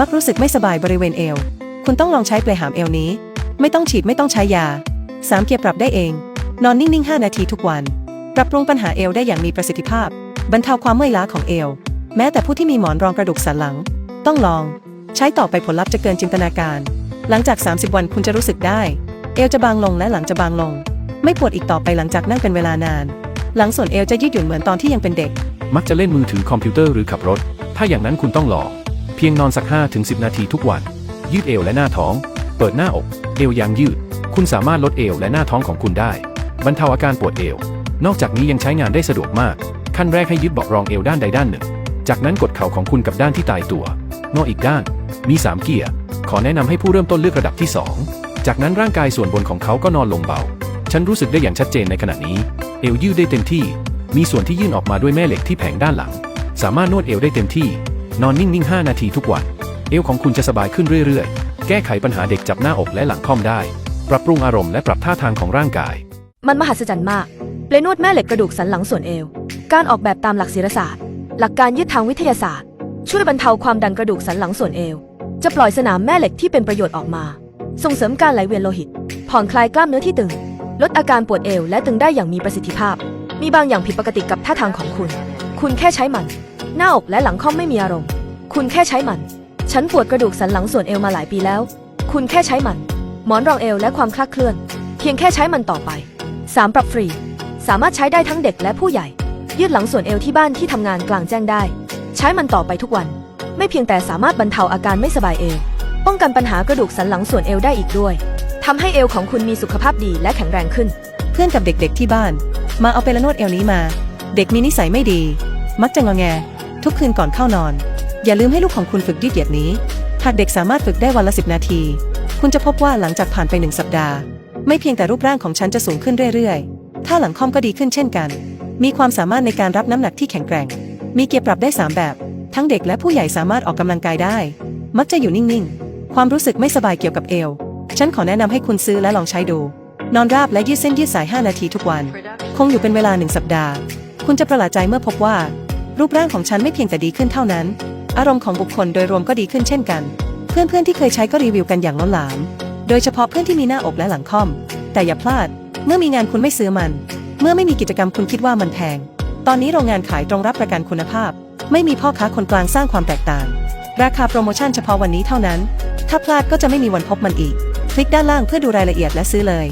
มักรู้สึกไม่สบายบริเวณเอว คุณต้องลองใช้เปลหามเอวนี้ ไม่ต้องฉีดไม่ต้องใช้ยา 3 เกียร์ปรับได้เอง นอนนิ่ง ๆ 5 นาทีทุกวัน ปรับปรุงปัญหาเอวได้อย่างมีประสิทธิภาพ บรรเทาความเมื่อยล้าของเอว แม้แต่ผู้ที่มีหมอนรองกระดูกสันหลัง ต้องลอง ใช้ต่อไปผลลัพธ์จะเกินจินตนาการ หลังจาก 30 วันคุณจะรู้สึกได้ เอวจะบางลงและหลังจะบางลง ไม่ปวดอีกต่อไปหลังจากนั่งเป็นเวลานาน หลังส่วนเอวจะยืดหยุ่นเหมือนตอนที่ยังเป็นเด็ก มักจะเล่นมือถือคอมพิวเตอร์หรือขับรถ ถ้าอย่างนั้นคุณต้องลอง พียงนอนสัก 5-10 นาทีทุกวัน ยืดเอวและหน้าท้อง เปิดหน้าอก เอวยางยืด คุณสามารถลดเอวและหน้าท้องของคุณได้ บรรเทาอาการปวดเอว นอกจากนี้ยังใช้งานได้สะดวกมาก ขั้นแรกให้ยึดเบาะรองเอวด้านใดด้านหนึ่ง จากนั้นกดเข่าของคุณกับด้านที่ตายตัวนอกอีกด้าน มี 3 เกียร์ ขอแนะนำให้ผู้เริ่มต้นเลือกระดับที่ 2 จากนั้นร่างกายส่วนบนของเขาก็นอนลงเบา ฉันรู้สึกได้อย่างชัดเจนในขณะนี้ เอวยืดได้เต็มที่ มีส่วนที่ยื่นออกมาด้วยแม่เหล็กที่แผงด้านหลัง สามารถนวดเอวได้เต็มที่ นอนนิ่งๆ 5 นาทีทุกวัน เอวของคุณจะสบายขึ้นเรื่อยๆ แก้ไขปัญหาเด็กจับหน้าอกและหลังค่อมได้ ปรับปรุงอารมณ์และปรับท่าทางของร่างกาย มันมหัศจรรย์มากเปลนวดแม่เหล็กกระดูกสันหลังส่วนเอว การออกแบบตามหลักศิลศาสตร์ หลักการยืดทางวิทยาศาสตร์ ช่วยบรรเทาความดันกระดูกสันหลังส่วนเอว จะปล่อยสนามแม่เหล็กที่เป็นประโยชน์ออกมา ส่งเสริมการไหลเวียนโลหิต ผ่อนคลายกล้ามเนื้อที่ตึง ลดอาการปวดเอวและตึงได้อย่างมีประสิทธิภาพ มีบางอย่างผิดปกติกับท่าทางของคุณ คุณแค่ใช้มัน หน้าอกและหลังค่อมไม่มีอารมณ์ คุณแค่ใช้มัน ฉันปวดกระดูกสันหลังส่วนเอวมาหลายปีแล้ว คุณแค่ใช้มัน หมอนรองเอวและความคลาดเคลื่อน เพียงแค่ใช้มันต่อไป 3 ปรับฟรี สามารถใช้ได้ทั้งเด็กและผู้ใหญ่ ยืดหลังส่วนเอวที่บ้านที่ทำงานกลางแจ้งได้ ใช้มันต่อไปทุกวัน ไม่เพียงแต่สามารถบรรเทาอาการไม่สบายเอวป้องกันปัญหากระดูกสันหลังส่วนเอวได้อีกด้วยทำให้เอวของคุณมีสุขภาพดีและแข็งแรงขึ้น เพื่อนกับเด็กๆที่บ้าน มาเอาไปละนวดเอวนี้มา เด็กมีนิสัยไม่ดี มักจะงอแง ทุกคืนก่อนเข้านอน อย่าลืมให้ลูกของคุณฝึกยืดเหยียดนี้ หากเด็กสามารถฝึกได้วันละ10นาที คุณจะพบว่าหลังจากผ่านไปหนึ่งสัปดาห์ ไม่เพียงแต่รูปร่างของฉันจะสูงขึ้นเรื่อยๆ ถ้าหลังค่อมก็ดีขึ้นเช่นกัน มีความสามารถในการรับน้ำหนักที่แข็งแกร่ง มีเกียร์ปรับได้ 3 แบบ ทั้งเด็กและผู้ใหญ่สามารถออกกำลังกายได้ มักจะอยู่นิ่งๆ ความรู้สึกไม่สบายเกี่ยวกับเอว ฉันขอแนะนำให้คุณซื้อและลองใช้ดู นอนราบและยืดเส้นยืดสาย 5 นาทีทุกวัน คงอยู่เป็นเวลาหนึ่งสัปดาห์ คุณจะประหลาดใจเมื่อพบว่า รูปร่างของฉันไม่เพียงแต่ดีขึ้นเท่านั้น อารมณ์ของบุคคลโดยรวมก็ดีขึ้นเช่นกัน เพื่อนๆที่เคยใช้ก็รีวิวกันอย่างล้นหลาม โดยเฉพาะเพื่อนที่มีหน้าอกและหลังค่อม แต่อย่าพลาด เมื่อมีงานคุณไม่ซื้อมัน เมื่อไม่มีกิจกรรมคุณคิดว่ามันแพง ตอนนี้โรงงานขายตรงรับประกันคุณภาพ ไม่มีพ่อค้าคนกลางสร้างความแตกต่าง ราคาโปรโมชั่นเฉพาะวันนี้เท่านั้น ถ้าพลาดก็จะไม่มีวันพบมันอีก คลิกด้านล่างเพื่อดูรายละเอียดและซื้อเลย